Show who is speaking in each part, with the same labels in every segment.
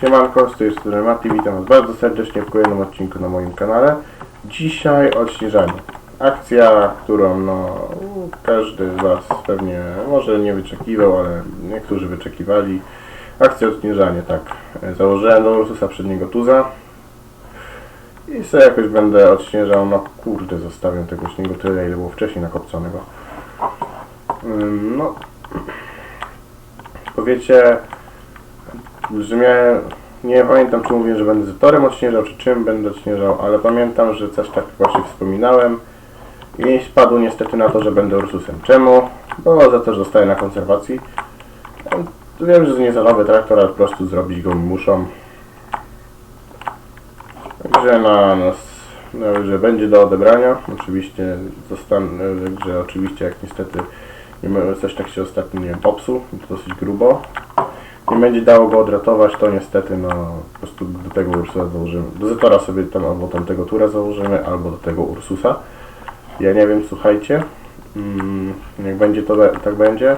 Speaker 1: Siemanko, z tej strony Mati, witam Was bardzo serdecznie w kolejnym odcinku na moim kanale. Dzisiaj odśnieżanie. Akcja, którą no, każdy z Was pewnie może nie wyczekiwał, ale niektórzy wyczekiwali. Akcja odśnieżanie, tak. Założyłem do Ursusa przedniego tuza. I sobie jakoś będę odśnieżał, no kurde, zostawię tego śniegu tyle, ile było wcześniej nakopconego. No, powiecie, że miałem, nie pamiętam czy mówiłem, że będę z torem odśnieżał, czy czym będę odśnieżał, ale pamiętam, że coś tak właśnie wspominałem i spadło niestety na to, że będę Ursusem. Czemu? Bo za to, że zostaję na konserwacji. Wiem, że to nie za nowy traktor, ale po prostu zrobić go muszą. Także na nas, no, że będzie do odebrania. Oczywiście zostanę, że oczywiście jak niestety nie coś tak się ostatnio nie popsuł, dosyć grubo. Nie będzie dało go odratować, to niestety no po prostu do tego Ursusa założymy. Do Zetora sobie tam albo tamtego Tura założymy, albo do tego Ursusa. Ja nie wiem, słuchajcie. Mm, jak będzie to tak będzie.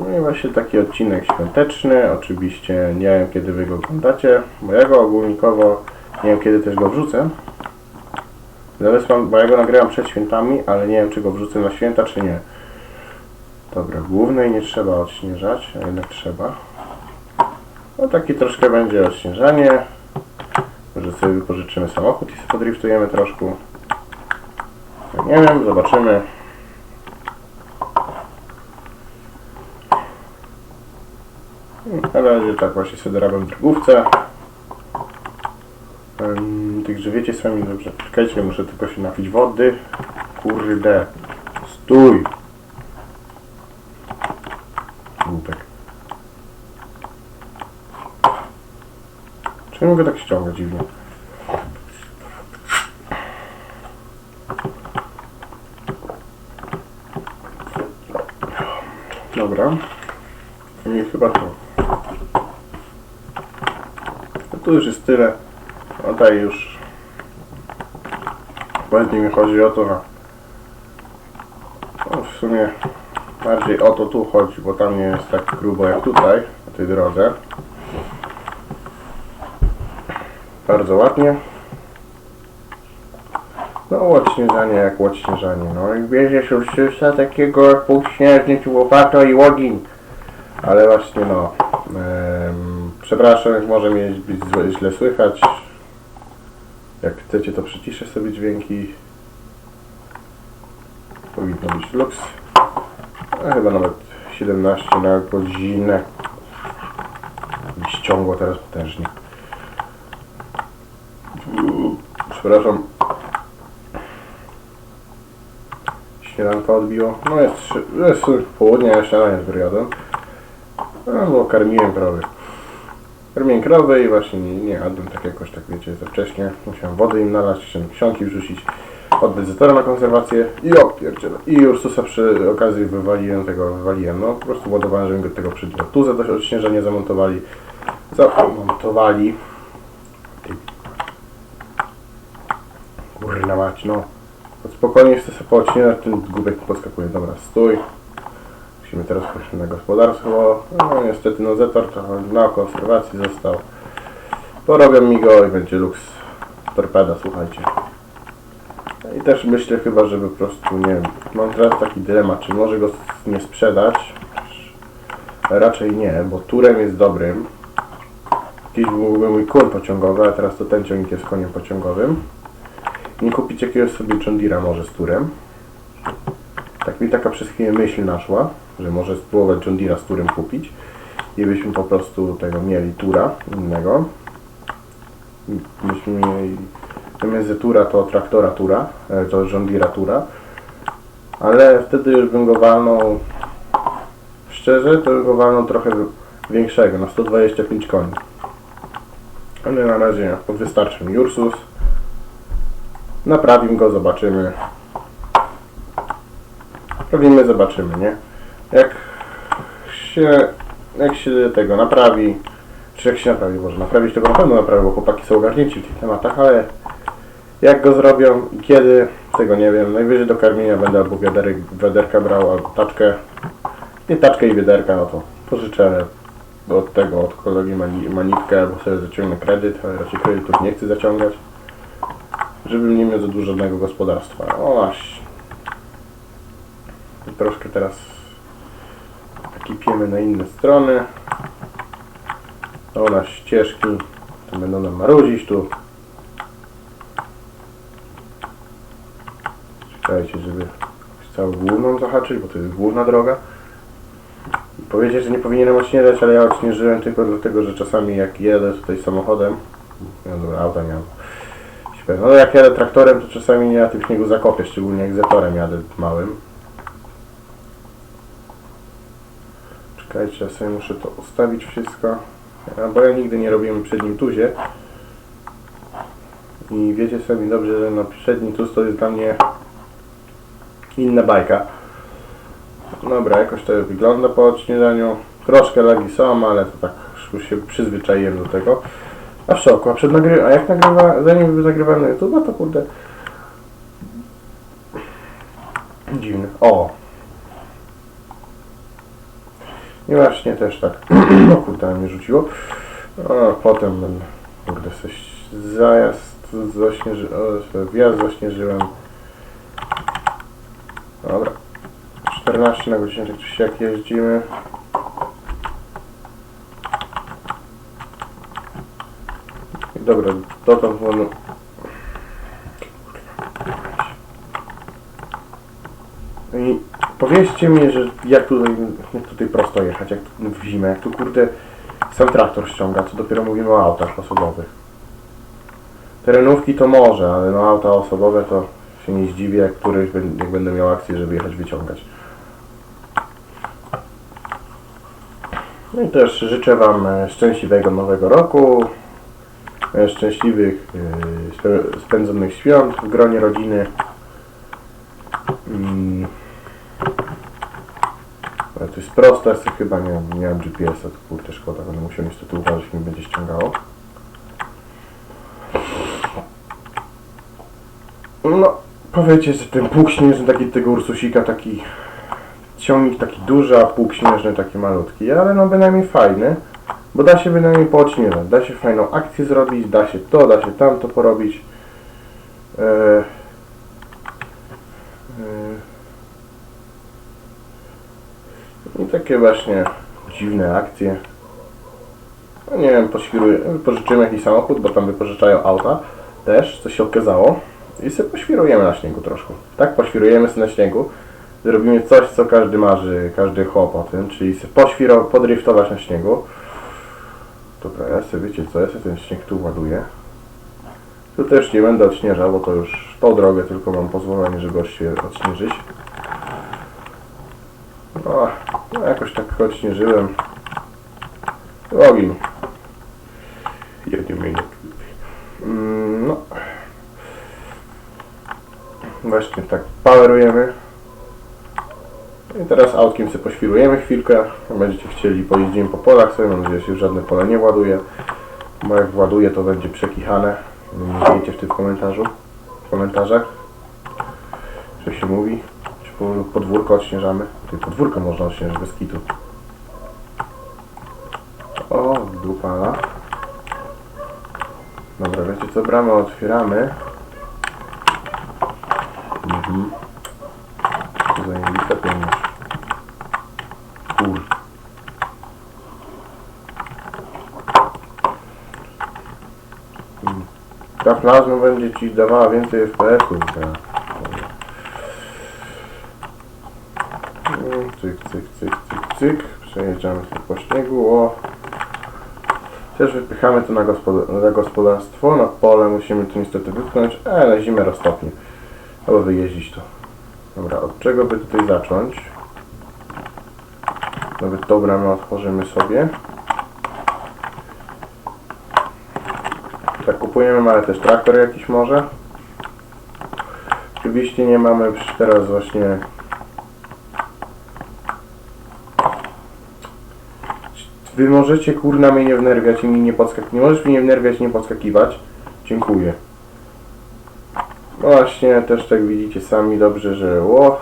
Speaker 1: No i właśnie taki odcinek świąteczny. Oczywiście nie wiem kiedy wy go oglądacie, bo ja go ogólnikowo nie wiem kiedy też go wrzucę. Zaraz mam, bo ja go nagrywam przed świętami, ale nie wiem czy go wrzucę na święta czy nie. Dobra, głównej nie trzeba odśnieżać, a jednak trzeba. No taki troszkę będzie odśnieżanie. Może sobie wypożyczymy samochód i sobie podriftujemy troszkę. Nie wiem, zobaczymy. Na razie tak właśnie sobie dorabiam drogówce. Także wiecie sami dobrze. Czekajcie, muszę tylko się napić wody. Kurde. Stój. Głupek. Czy mogę tak ściągać dziwnie? Dobra. I chyba to. No tu już jest tyle. Tutaj już bardziej mi chodzi o to na no w sumie bardziej o to tu chodzi, bo tam nie jest tak grubo jak tutaj, na tej drodze. Bardzo ładnie. No łoćnieżanie jak łoćnieżanie. No i bierze się Ursusa takiego jak półśnieżny, tu łopato i łogień. Ale właśnie no, em, przepraszam, może mnie być źle słychać. Jak chcecie, to przyciszę sobie dźwięki. Powinno być lux. A chyba nawet 17 na godzinę. Ściągło teraz potężnie. Przepraszam. Śniadanko odbiło. No jest, jest południe, ja śniadanie z jadłem. No bo karmiłem krowy. Karmiłem krowy i właśnie nie, nie jadłem tak jakoś, tak wiecie, za wcześnie. Musiałem wody im nalać, chciałem książki wrzucić, oddać zetora na konserwację i opierdzielę. I Ursusa przy okazji wywaliłem tego, wywaliłem, no po prostu ładowałem, żeby go tego przydział. Tu za to odśnieżenie zamontowali. Zamontowali. Ty. Kurna mać, no. Spokojnie chcę sobie poodcinać, ten gubek podskakuje. Dobra, stój. Musimy teraz pójść na gospodarstwo. No niestety no Zetor trochę na konserwacji został. Porobią mi go i będzie luks torpeda, słuchajcie. I też myślę chyba, żeby po prostu, nie wiem, mam teraz taki dylemat, czy może go nie sprzedać. Raczej nie, bo turem jest dobrym. Kiedyś byłby mój koń pociągowy, a teraz to ten ciągnik jest koniem pociągowym. Nie kupić jakiegoś sobie John może z turem. Tak mi taka przez chwilę myśl naszła, że może spróbować John z turem kupić i byśmy po prostu tego mieli tura innego. Myśmy mieli zamiast tura to traktora tura, e, to John tura. Ale wtedy już bym go walnął, szczerze, to bym go walnął trochę większego, na 125 koni. Ale na razie wystarczy mi Ursus. Naprawim go, zobaczymy. Robimy, zobaczymy, nie? Jak się, jak się tego naprawi, czy jak się naprawi, może naprawić tego na pewno naprawi, bo chłopaki są ogarnięci w tych tematach, ale jak go zrobią i kiedy, tego nie wiem. Najwyżej do karmienia będę albo wiaderek, wiaderka brał, albo taczkę. Nie taczkę i wiaderka, no to pożyczę od tego, od kolegi mani- manitkę, bo sobie zaciągnę kredyt, ale raczej kredytów nie chcę zaciągać, żebym nie miał za dużego gospodarstwa. O właśnie. I troszkę teraz kipiemy na inne strony. O, na ścieżki, to będą nam marudzić tu. Czekajcie, żeby całą główną zahaczyć, bo to jest główna droga. Powiedzieć, że nie powinienem odśnieżać, ale ja odśnieżyłem tylko dlatego, że czasami jak jedę tutaj samochodem, no dobra, auta Śpiew- no jak jadę traktorem, to czasami nie na tym śniegu zakopię, szczególnie jak zetorem jadę małym. Czekajcie, ja sobie muszę to ustawić wszystko, bo ja nigdy nie robiłem przednim tuzie. I wiecie sami dobrze, że na przedni tuz to jest dla mnie inna bajka. Dobra, jakoś to wygląda po odśnieżaniu. Troszkę lagi są, ale to tak już się przyzwyczaiłem do tego. A w szoku, a przed nagry... a jak nagrywa, zanim nagrywałem na YouTube, to kurde... Dziwne. O! I właśnie też tak. No kurde, mnie rzuciło. A potem. Kurde, coś... Zajazd zaśnieży... Wjazd zaśnieżyłem. Dobra. 14 na godzinę, tak czy siak jeździmy. Dobra, dotąd wolno. I powiedzcie mi, że jak tutaj, jak tutaj prosto jechać, jak w zimę, jak tu kurde sam traktor ściąga, co dopiero mówimy o autach osobowych. Terenówki to może, ale no auta osobowe to się nie zdziwię, jak któryś jak będę miał akcję, żeby jechać wyciągać. No i też życzę Wam e, szczęśliwego nowego roku, szczęśliwych e, spędzonych świąt w gronie rodziny. Mm. Ale to jest proste, sobie chyba nie, nie mam GPS-a, to kurde szkoda, będę musiał niestety uważać, mi będzie ściągało. No, powiecie, że ten pług śnieżny taki tego Ursusika taki ciągnik taki duży, a pług śnieżny taki malutki, ale no bynajmniej fajny, bo da się bynajmniej poodśnieżać, da się fajną akcję zrobić, da się to, da się tamto porobić. Eee, eee, I takie właśnie dziwne akcje. No nie wiem, pożyczymy jakiś samochód, bo tam wypożyczają auta też, co się okazało. I sobie poświrujemy na śniegu troszkę. Tak, poświrujemy sobie na śniegu. Zrobimy coś, co każdy marzy, każdy chłop o tym, czyli sobie podriftować na śniegu. Dobra, ja sobie wiecie co, ja sobie ten śnieg tu ładuję. Tu też nie będę odśnieżał, bo to już tą drogę tylko mam pozwolenie, żeby odśnieżyć. No, no jakoś tak odśnieżyłem. Ogień. Jedziemy jak mm, No. Właśnie tak powerujemy. I teraz autkiem sobie poświrujemy chwilkę. Będziecie chcieli, pojeździmy po polach sobie. Mam nadzieję, że się żadne pole nie ładuje. Bo jak właduje, to będzie przekichane. Nie wiecie w tym komentarzu. W komentarzach. Co się mówi. Czy po- podwórko odśnieżamy. Tutaj podwórko można odśnieżyć bez kitu. O, dupala. Dobra, wiecie co? Bramę otwieramy. Mhm. Zajebista pieniądz. Kur. Mm. Ta plazma będzie ci dawała więcej FPS-ów. tak. Mm, Cyk, cyk, cyk, cyk, cyk. Przejeżdżamy sobie po śniegu. O. Też wypychamy to na, gospod- na gospodarstwo. Na pole musimy to niestety wypchnąć, ale zimę roztopnie. Albo wyjeździć to. Dobra, od czego by tutaj zacząć? Nawet tą bramę otworzymy sobie. Tak kupujemy, ale też traktor jakiś może. Oczywiście nie mamy teraz właśnie... Wy możecie kurna mnie nie wnerwiać i mi nie podskakiwać. Nie możesz mnie nie wnerwiać i nie podskakiwać. Dziękuję. Właśnie, też tak widzicie sami dobrze, że o.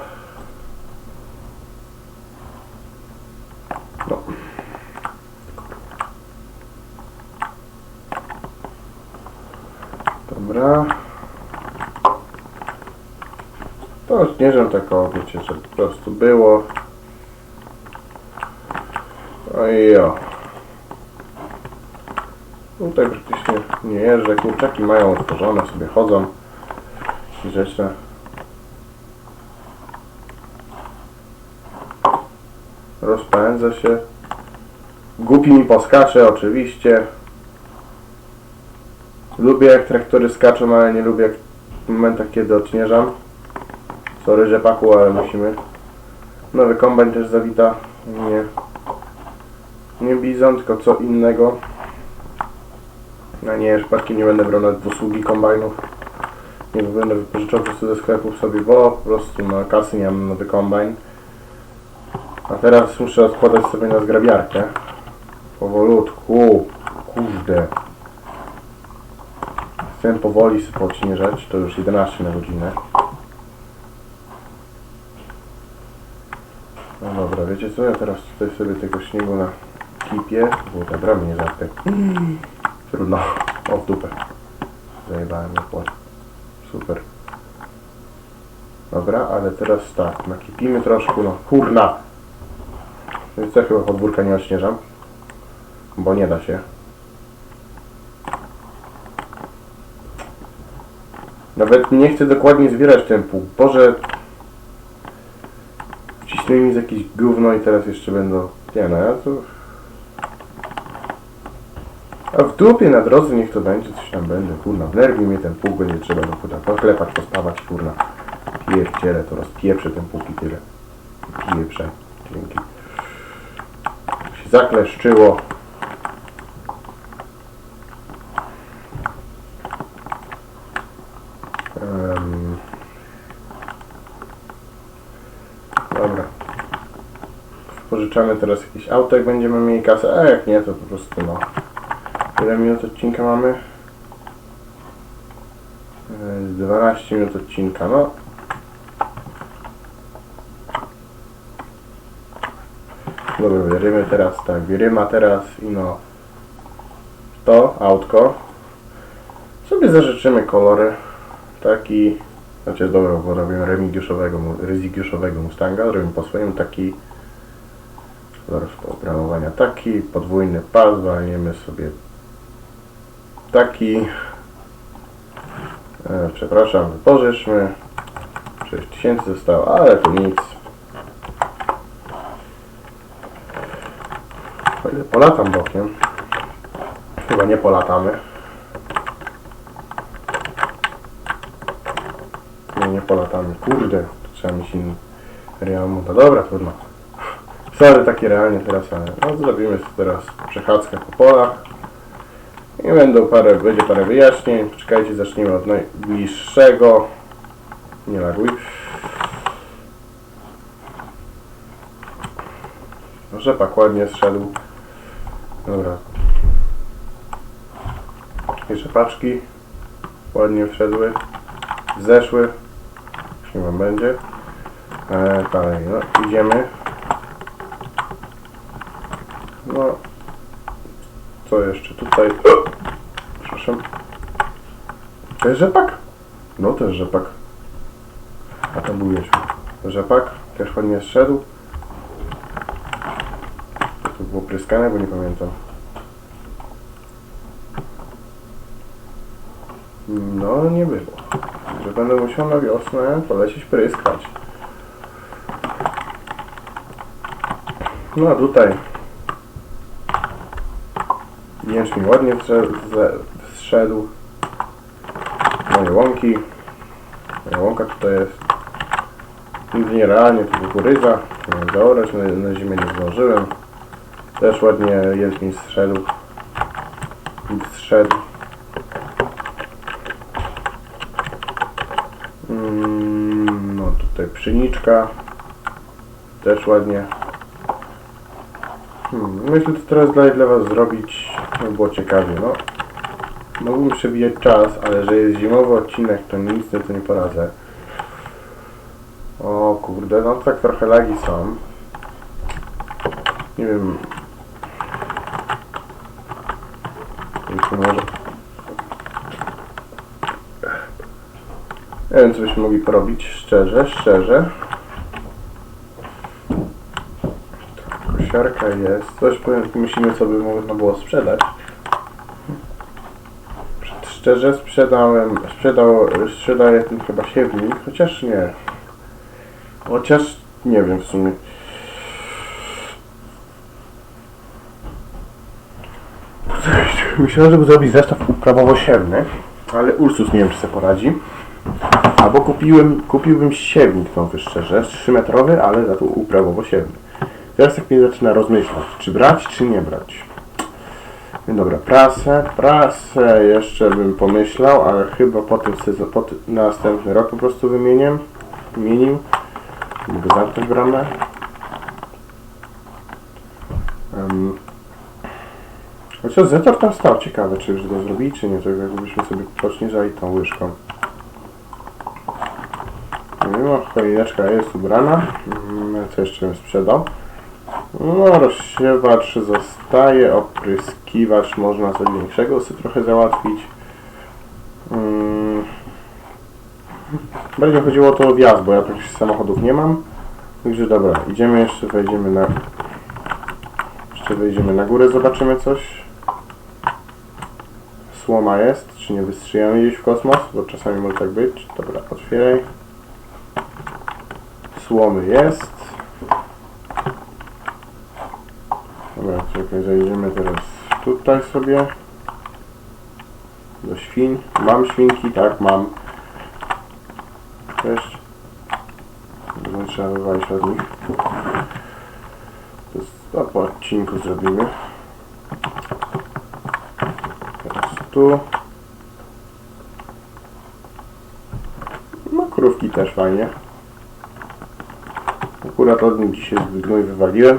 Speaker 1: No. Dobra. To śnieżem tak o, wiecie, że po prostu było. No i jo. Tutaj praktycznie nie jeżdżę, kurczaki mają otworzone, sobie chodzą. Grzeczne. Rozpędza się. Głupi mi poskacze, oczywiście. Lubię jak traktory skaczą, ale nie lubię jak w momentach kiedy odśnieżam. Sorry rzepaku, ale musimy. Nowy kombajn też zawita. Nie. Nie bizon, tylko co innego. No nie, przypadkiem nie będę brał nawet usługi kombajnów. Nie będę wypożyczał po prostu sklepów sobie, bo po prostu na kasy nie mam nowy kombajn. A teraz muszę odkładać sobie na zgrabiarkę. Powolutku. Kurde. Chcę powoli odśnieżać, to już 11 na godzinę. No dobra, wiecie co, ja teraz tutaj sobie tego śniegu na kipie, bo ta bramy nie zapkę. Trudno, o w dupę. Zajebałem na płot. Super. Dobra, ale teraz tak, nakipimy troszkę, no kurna. Więc ja chyba podwórka nie odśnieżam, bo nie da się. Nawet nie chcę dokładnie zbierać ten pół. Boże, wcisnęli mi z jakieś gówno i teraz jeszcze będą... Nie no, to... A w dupie na drodze niech to będzie, coś tam będę, kurna, wnerwi mnie ten pług, będzie trzeba go kurna poklepać, pospawać, kurna. Pierdziele, to rozpieprzę ten pług i tyle. Pieprzę. Dzięki. Się zakleszczyło. Em. Dobra. Pożyczamy teraz jakiś auto, jak będziemy mieli kasę, a jak nie, to po prostu no. Ile minut odcinka mamy? E, 12 minut odcinka, no. Dobra, bierzemy teraz tak, bierzemy teraz i no to autko. Sobie zażyczymy kolory. Taki, znaczy dobra, bo robimy remigiuszowego, rezigiuszowego Mustanga, robimy po swoim taki kolor opramowania taki, podwójny pas, walniemy sobie. Taki. E, przepraszam, wypożyczmy. 6000 zostało, ale to nic. O ile polatam bokiem. Chyba nie polatamy. Nie, nie polatamy. Kurde, trzeba mieć inny real no dobra, trudno Wcale takie realnie teraz, ale no, zrobimy teraz przechadzkę po polach. I będą parę, będzie parę wyjaśnień. Czekajcie, zacznijmy od najbliższego. Nie laguj. Rzepak ładnie zszedł. Dobra. I rzepaczki ładnie wszedły. Zeszły. Już nie wam będzie. E, dalej, no idziemy. No. Co jeszcze tutaj? Przepraszam. To jest rzepak? No to jest rzepak. A to był jeźdź. Rzepak też ładnie zszedł. To było pryskane, bo nie pamiętam. No nie było. Że będę musiał na wiosnę polecieć pryskać. No a tutaj Jęczmień ładnie zsze- ze- zszedł. Moje łąki. Moja łąka tutaj jest. Nic nierealnie, to kukurydza. Zaorać, na, na zimę nie zdążyłem. Też ładnie jęczmień zszedł. Zszedł. Mm, no tutaj pszeniczka. Też ładnie. Hmm, myślę, co teraz dalej dla Was zrobić, żeby było ciekawie. No, mógłbym przewijać czas, ale że jest zimowy odcinek, to nic na to nie poradzę. O kurde, no tak trochę lagi są. Nie wiem. Może... Nie wiem, co byśmy mogli porobić, szczerze, szczerze. Kosiarka jest. Coś myślimy, co by można było sprzedać. Szczerze sprzedałem, sprzedał, sprzedaję ten chyba siewnik, chociaż nie. Chociaż nie wiem w sumie. Myślałem, żeby zrobić zestaw uprawowo-siewny, ale Ursus nie wiem, czy sobie poradzi. Albo kupiłem, kupiłbym siewnik nowy, szczerze, 3-metrowy, ale za to uprawowo-siewny. Teraz tak mnie zaczyna rozmyślać, czy brać, czy nie brać. Dobra, prasę, prasę jeszcze bym pomyślał, ale chyba po tym sezon, po następny rok po prostu wymienię, wymienił. Mogę zamknąć bramę. Um, chociaż Zetor tam stał, ciekawe czy już go zrobili, czy nie, to jakbyśmy sobie pośnieżali tą łyżką. Mimo choineczka jest ubrana, Mm, co jeszcze bym sprzedał? No, rozsiewacz zostaje, opryskiwacz można coś większego sobie trochę załatwić. Mm. Bardziej chodziło o to wjazd, bo ja takich samochodów nie mam. Także dobra, idziemy jeszcze, wejdziemy na... Jeszcze wejdziemy na górę, zobaczymy coś. Słoma jest, czy nie wystrzyjamy gdzieś w kosmos, bo czasami może tak być. Dobra, otwieraj. Słomy jest. Dobra, czekaj, zajdziemy teraz tutaj sobie. Do świń. Mam świnki, tak, mam. Cześć. Nie trzeba wywalić od nich. To po odcinku zrobimy. Teraz tu. No, krówki też fajnie. Akurat od nich dzisiaj gnój wywaliłem.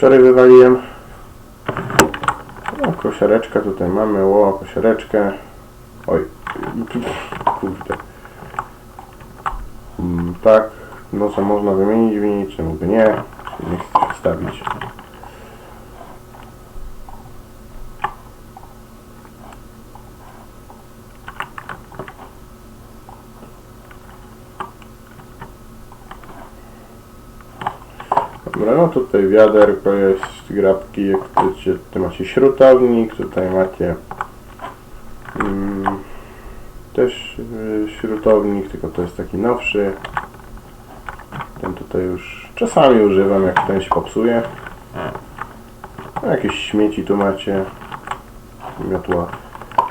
Speaker 1: Wczoraj wywaliłem? O, tutaj mamy, ło, kosiareczkę. Oj, kurde. Mm, tak, no co można wymienić, wymienić, czemu by nie? Nie chcę wstawić. Dobra, no tutaj wiaderko jest, grabki, jak chcecie, tutaj macie śrutownik, tutaj macie mm, też y, śrutownik, tylko to jest taki nowszy. Ten tutaj już czasami używam, jak ten się popsuje. No, jakieś śmieci tu macie. Miotła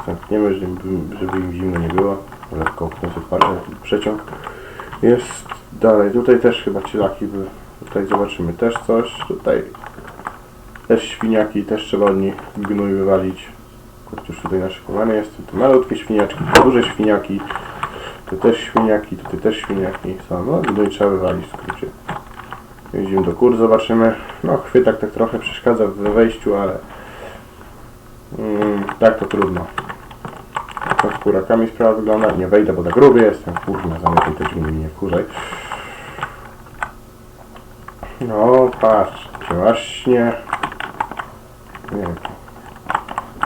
Speaker 1: zamkniemy, żeby, żeby im zimno nie było. Lekko otwarte, taki przeciąg. Jest dalej, tutaj też chyba cielaki były. Tutaj zobaczymy też coś. Tutaj też świniaki, też trzeba od nich gnój wywalić. Już tutaj naszykowane jest. Tu malutkie świniaczki, tu duże świniaki. Tu też świniaki, tutaj też świniaki są. No gnój trzeba wywalić w skrócie. Idziemy do kur, zobaczymy. No chwytak tak trochę przeszkadza w wejściu, ale mm, tak to trudno. Tak z kurakami sprawa wygląda. Nie wejdę, bo za gruby jestem. Kurna, zamykaj te drzwi, nie wkurzaj. No, patrz, właśnie. Nie wiem.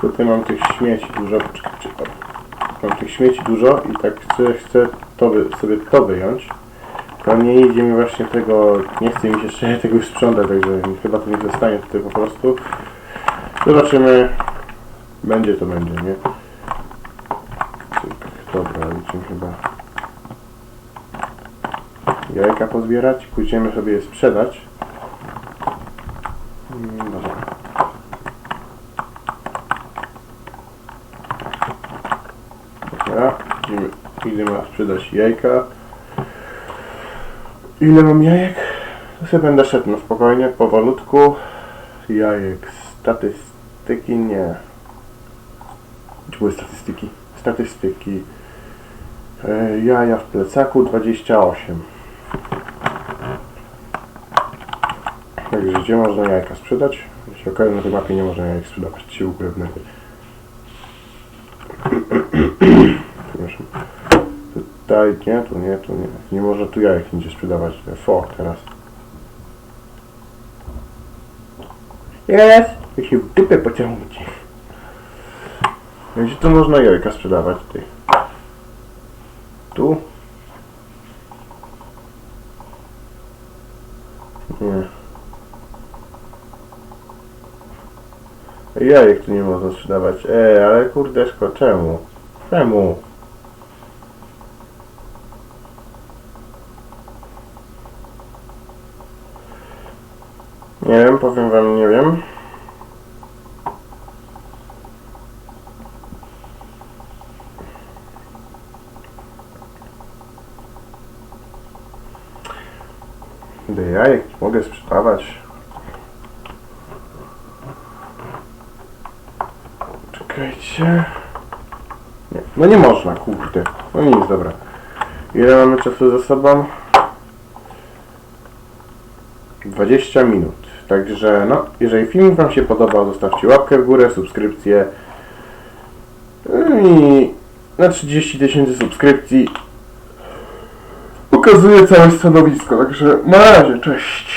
Speaker 1: Tutaj mam tych śmieci dużo. Czy, o. mam tych śmieci dużo i tak chcę, chcę to sobie to wyjąć. To nie idzie mi właśnie tego, nie chce mi się szczerze tego już sprzątać, także chyba to nie zostanie tutaj po prostu. Zobaczymy. Będzie to będzie, nie? Cyk, Dobra, idziemy chyba jajka pozbierać, pójdziemy sobie je sprzedać. Mm, Dobra. Dobra, idziemy, idziemy sprzedać jajka. Ile mam jajek? To sobie będę szedł na spokojnie, powolutku. Jajek, statystyki nie. Gdzie były statystyki? Statystyki. E, jaja w plecaku 28. Także gdzie można jajka sprzedać? Się okaże, na tej mapie nie można jajek sprzedawać, to się upewnię. Przepraszam. Tutaj nie, tu nie, tu nie. Nie można tu jajek nigdzie sprzedawać. Fo, teraz. Jest! Jak się w dupę pociągnąć. Gdzie tu można jajka sprzedawać tutaj? Tu? Nie. Jajek tu nie można sprzedawać. E, ale kurdeszko, czemu? Czemu? Nie wiem, powiem wam, nie wiem. Do jajek mogę sprzedawać. Czekajcie. Nie, no nie można, kurde. No nic, dobra. Ile mamy czasu za sobą? 20 minut. Także no, jeżeli film Wam się podobał, zostawcie łapkę w górę, subskrypcję. I na 30 tysięcy subskrypcji pokazuję całe stanowisko. Także na razie, cześć.